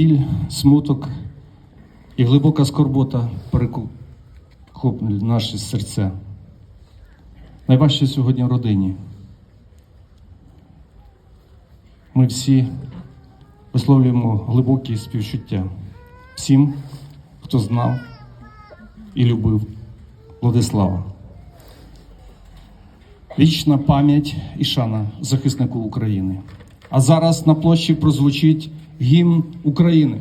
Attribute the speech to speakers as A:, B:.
A: біль, смуток і глибока скорбота перекопнули наші серця. Найважче сьогодні в родині. Ми всі висловлюємо глибокі співчуття всім, хто знав і любив Владислава. Вічна пам'ять і шана захиснику України. А зараз на площі прозвучить гімн України.